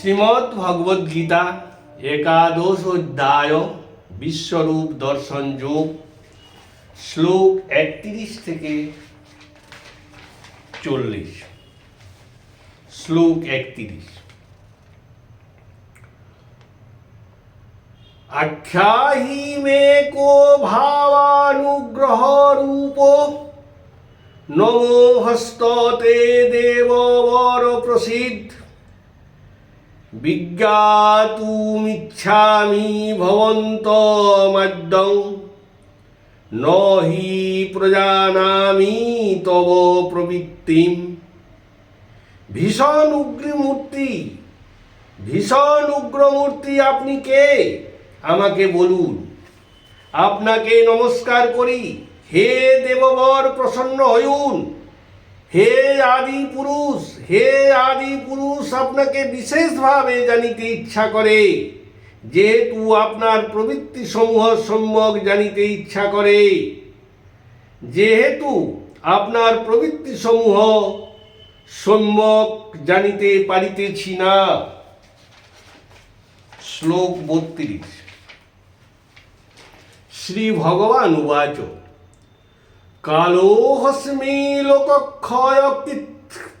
শ্রীমদ্ ভগবদ গীতা একাদশ অধ্যায় বিশ্বরূপ দর্শন যোগ শ্লোক একত্রিশ থেকে চল্লিশ। শ্লোক একত্রিশ। আখ্যাহি মে কো ভাবানুগ্রহ রূপ নমো হস্ততে দেববর প্রসিদ্ধ। বিজ্ঞাতুমিচ্ছামি ভবন্তমাদ্যং। ন হি প্রজানামি তব প্রবৃত্তিম। ভীষণ উগ্রমূর্তি ভীষণ উগ্রমূর্তি আপনি কে? আমাকে বলুন। আপনাকে নমস্কার করি। হে দেববর প্রসন্ন হয়ুন হে আদি পুরুষ, হে আদি পুরুষ, আপনাকে বিশেষভাবে জানিতে ইচ্ছা করে। যেহেতু আপনার প্রবৃত্তি সমূহ সম্যক জানিতে ইচ্ছা করে, যেহেতু আপনার প্রবৃত্তি সমূহ সম্যক জানিতে পারিতেছি না। শ্লোক বত্রিশ। শ্রী ভগবান উবাচ। কালোহস্মি লোকক্ষয়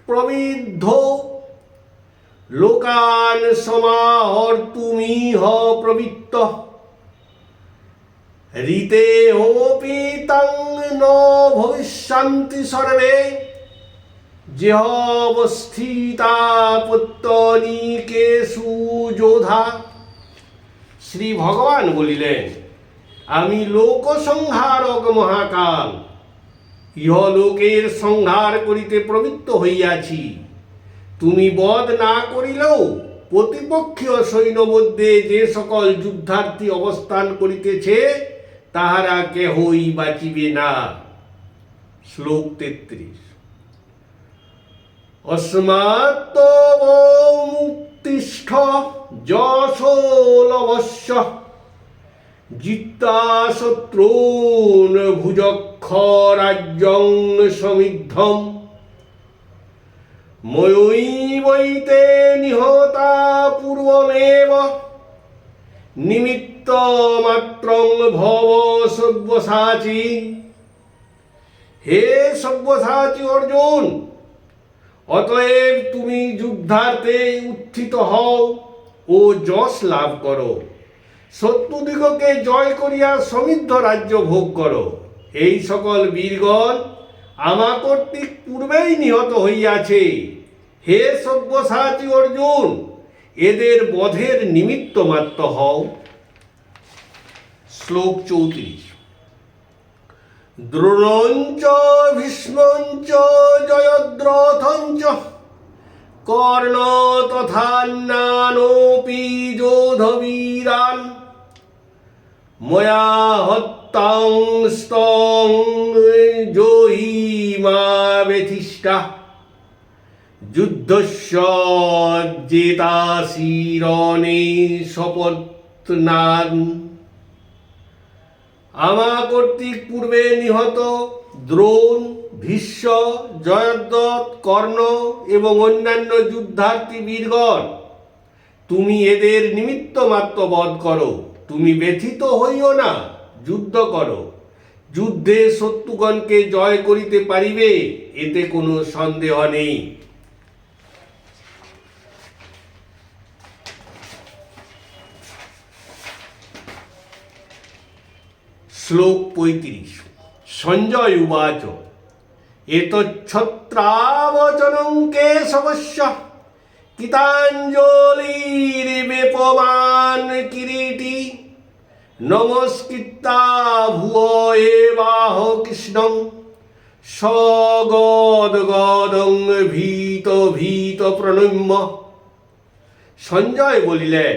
প্রবিদ্ধ লোকান সমাহর্তুমিহ প্রবৃত্ত ঋতে হোপি তং ন ভবিষ্যন্তি সর্বে যেহবস্থিতা পুত্তনিকে সুযোধা শ্রী ভগবান বলিলেন আমি লোকসংহারক মহাকাল ইহলোকের সংহার করিতে প্রবৃত্ত হইয়াছি। তুমি বধ না করিলেও প্রতিপক্ষীয় সৈন্য মধ্যে যে সকল যুদ্ধার্থী অবস্থান করিতেছে, তাহারা কেহই বাঁচিবে না। শ্লোক তেত্রিশ। অস্মাত্ত মুক্তিষ্ঠ যশোলবস্য জিত্তা শত্রূন ভুজক্ষ রাজ্যং সমিদ্ধম ময়ৈবৈতে নিহতা পূর্বমেব। নিমিত্ত মাত্রং ভব সব্যসাচী। হে সব্যসাচী অর্জুন, অতএব তুমি যুদ্ধার্থে উত্থিত হও ও যশ লাভ করো। শত্রুদিগকে জয় করিয়া সমৃদ্ধ রাজ্য ভোগ করো। এই সকল বীরগণ আমা কর্তৃক পূর্বেই নিহত হইয়াছে। হে সব্যসাচী অর্জুন, এদের বধের নিমিত্ত মাত্র হও। শ্লোক চৌত্রিশ। দ্রোণঞ্চ, ভীষ্মঞ্চ, জয়দ্রথঞ্চ, কর্ণ তথা তথান্যানোপি যোধবীরান। ময়া হত্তাং স্তং জয়ীমা ব্যথিষ্টা যুদ্ধস্য জেতাশিরণে শপথনান আমা কর্তৃক পূর্বে নিহত দ্রোণ, ভীষ্ম জয়দ্রথ কর্ণ এবং অন্যান্য যুদ্ধার্থী বীরগণ, তুমি এদের নিমিত্ত মাত্র বধ করো। তুমি ব্যথিত হইও না, যুদ্ধ করো। যুদ্ধে শত্রুগণকে জয় করিতে পারিবে, এতে কোনো সন্দেহ নেই। শ্লোক পঁয়ত্রিশ, সঞ্জয় উবাচ, এতচ্ছত্রাবচনং কেশবস্য কিতাঞ্জলির্বেপমান কিরীটি নমস্কৃতা ভুয় এবাহ কৃষ্ণং। সগদগদং ভীত ভীত প্রণম্য। সঞ্জয় বলিলেন,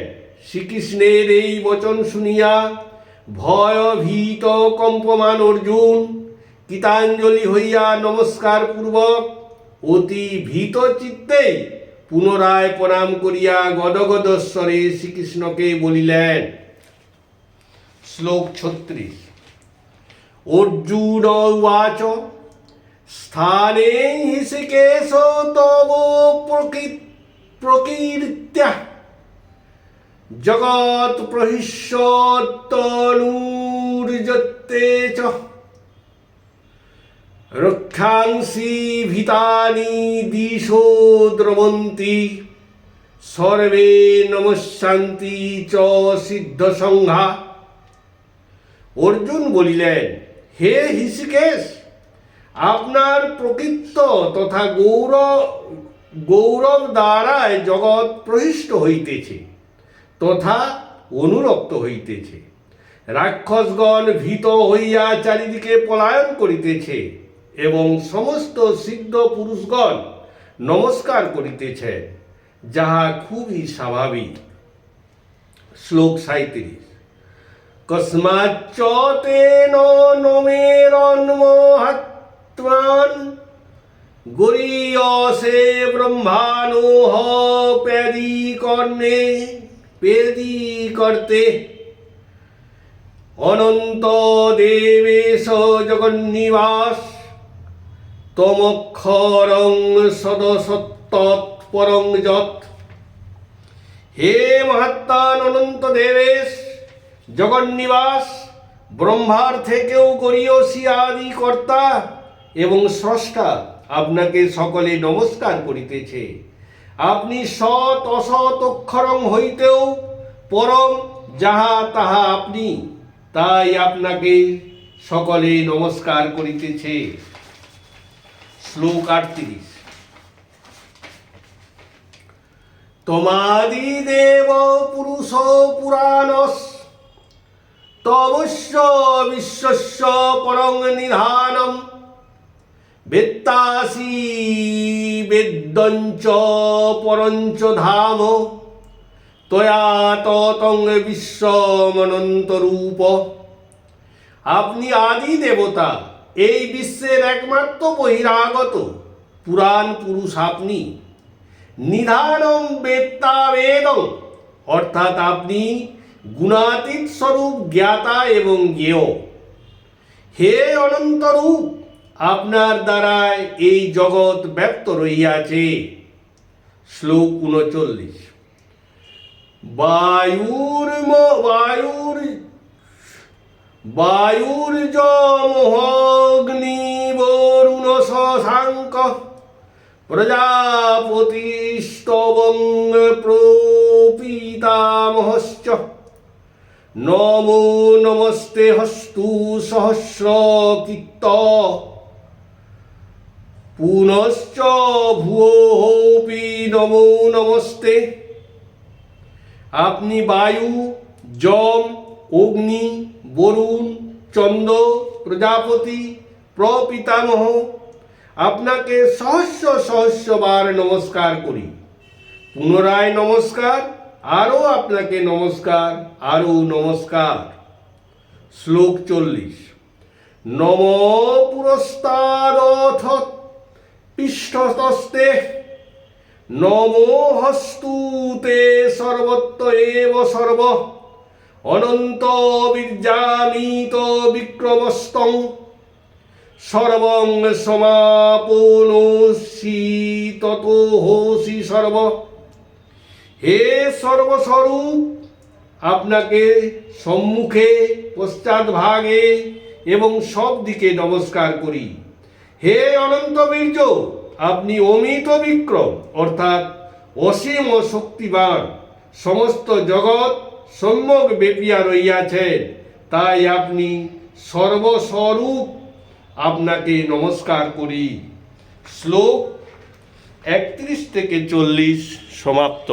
শ্রীকৃষ্ণের এই বচন শুনিয়া ভয় ভীত কম্পমান অর্জুন, গীতাঞ্জলি হইয়া নমস্কার পূর্বক অতি ভীত চিত্তে পুনরায় প্রণাম করিয়া গদগদস্বরে শ্রীকৃষ্ণকে বলিলেন শ্লোক ছত্রিশ। অর্জুন উবাচ, স্থানে হিসিকেশ তব প্রকৃত জগৎ প্রহিষ্যত্তনুর্যত্তে চ। রক্ষাংসি ভিতানি দিশো দ্রবন্তি। সর্বে নমঃশান্তি চ সিদ্ধ সংঘা অর্জুন বলিলেন, হে হিসিকেশ আপনার প্রকৃত তথা গৌরব গৌরব দ্বারায় জগৎ প্রহিষ্ট হইতেছে, তথা অনুরক্ত হইতেছে। রাক্ষসগণ ভীত হইয়া চারিদিকে পলায়ন করিতেছে এবং সমস্ত সিদ্ধ পুরুষগণ নমস্কার করিতেছে যাহা খুবই স্বাভাবিক। শ্লোক সাঁত্রিশ কস্মাচ্চ তেন নমেরন্মহাত্মান গরীয়সে ব্রহ্মাণো হ পেদি কর্ণে পেদি করতে অনন্ত দেবেশ জগন্নিবাস তমক্ষরং সদসত্তৎপরং যৎ হে মহাত্মান অনন্ত দেবেশ জগন্নিবাস ব্রহ্মার থেকেও গরিয়সী আদি কর্তা এবং স্রষ্টা আপনাকে সকলে নমস্কার করিতেছে। আপনি সৎ, অসৎ অক্ষরং হইতেও পরম যাহা তাহা আপনি, তাই আপনাকে সকলে নমস্কার করিতেছে। শ্লোক আটত্রিশ। তোমাদি দেব পুরুষ পুরাণস তমস্য বিশ্বস্য পরং নিধানম। বেত্তাসি বেদ্যঞ্চ পরঞ্চ ধাম। তয়া বিশ্বমনন্ত রূপ আপনি আদি দেবতা, এই বিশ্বের একমাত্র বহিরাগত পুরাণ পুরুষ আপনি। নিধানম বেত্তা বেদম অর্থাৎ আপনি গুণাতীত স্বরূপ জ্ঞাতা এবং জ্ঞেয়। হে অনন্তরূপ, আপনার দ্বারায় এই জগৎ ব্যক্ত রইয়াছে শ্লোক উনচল্লিশ। বায়ুর বায়ুর বায়ুর্যমহগ্নি বরুণ শশাঙ্ক প্রজাপতিস্তবং প্রপিতামহশ্চ। নমো নমস্তে হস্তু সহস্র কীর্ত পুনশ্চ ভুয়োপি নমো নমস্তে আপনি বায়ু যম অগ্নি বরুণ চন্দ্র প্রজাপতি প্রপিতামহ আপনাকে সহস্র সহস্রবার নমস্কার করি পুনরায় নমস্কার আরও আপনাকে নমস্কার, আরও নমস্কার। শ্লোক চল্লিশ। নম পুরস্তাদথ পৃষ্ঠতস্তে, নমো হস্তুতে সর্বত্র এব সর্ব, অনন্ত বীর্যামিত বিক্রমস্তং, সর্বং সমাপনসি তত হোসি সর্ব। হে সর্বস্বরূপ, আপনাকে সম্মুখে পশ্চাৎ ভাগে এবং সব দিকে নমস্কার করি। হে অনন্ত বীর্য, আপনি অমিত বিক্রম, অর্থাৎ অসীম ও শক্তিবান, সমস্ত জগৎ সম্যক বেপিয়া রইয়াছেন, তাই আপনি সর্বস্বরূপ আপনাকে নমস্কার করি। শ্লোক একত্রিশ থেকে চল্লিশ সমাপ্ত।